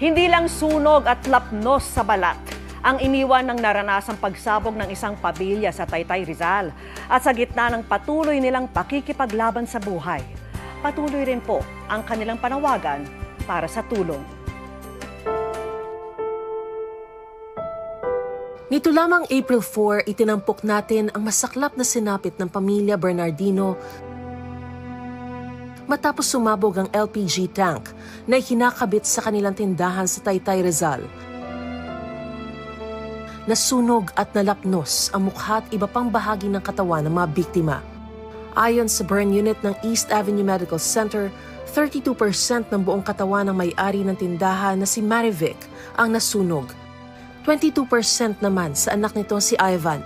Hindi lang sunog at lapnos sa balat ang iniwan ng naranasang pagsabog ng isang pamilya sa Taytay Rizal at sa gitna ng patuloy nilang pakikipaglaban sa buhay. Patuloy rin po ang kanilang panawagan para sa tulong. Nito lamang April 4, itinampok natin ang masaklap na sinapit ng pamilya Bernardino matapos sumabog ang LPG tank na ikinakabit sa kanilang tindahan sa Taytay Rizal. Nasunog at nalapnos ang mukha at iba pang bahagi ng katawan ng mga biktima. Ayon sa burn unit ng East Avenue Medical Center, 32% ng buong katawan ng may-ari ng tindahan na si Marivic ang nasunog 22% naman sa anak nito si Ivan.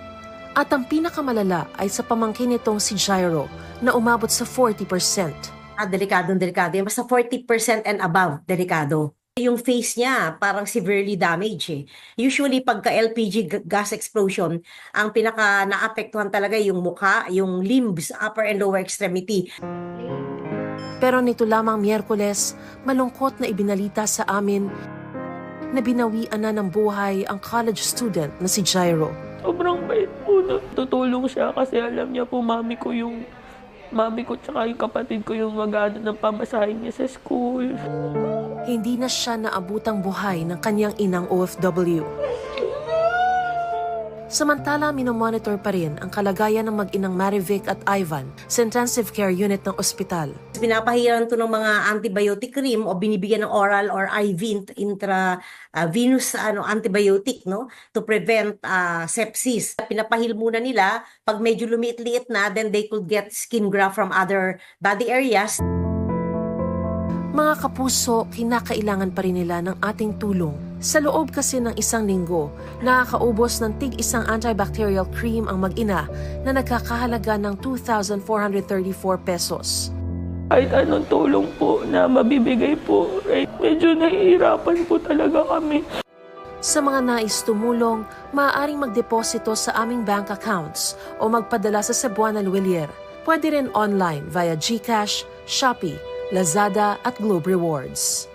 At ang pinakamalala ay sa pamangkin nitong si Jairo na umabot sa 40%. Ah, delikadong delikado yan. Basta 40% and above, delikado. Yung face niya, parang severely damaged eh. Usually, pagka LPG gas explosion, ang pinaka naapektuhan talaga yung mukha, yung limbs, upper and lower extremity. Pero nito lamang Miyerkules, malungkot na ibinalita sa amin na binawian na ng buhay ang college student na si Jairo. Sobrang bait po. na Tutulong siya kasi alam niya po mami ko yung mami ko tsaka yung kapatid ko yung mag ng pamasahin niya sa school. Hindi na siya naabutang buhay ng kanyang inang OFW. Samantala, minomonitor pa rin ang kalagayan ng mag-inang Marivic at Ivan sa intensive care unit ng ospital. Pinapahiran to ng mga antibiotic cream o binibigyan ng oral or IV int- intra ah, venous ano antibiotic no to prevent ah, sepsis. Pinapahil muna nila pag medyo lumiit-liit na then they could get skin graft from other body areas. Mga kapuso, kinakailangan pa rin nila ng ating tulong. Sa loob kasi ng isang linggo, nakakaubos ng tig isang antibacterial cream ang mag-ina na nagkakahalaga ng 2,434 pesos. Kahit anong tulong po na mabibigay po, right? medyo nahihirapan po talaga kami. Sa mga nais tumulong, maaaring magdeposito sa aming bank accounts o magpadala sa Cebuana Luwilier. Pwede rin online via GCash, Shopee, Lazada at Globe Rewards.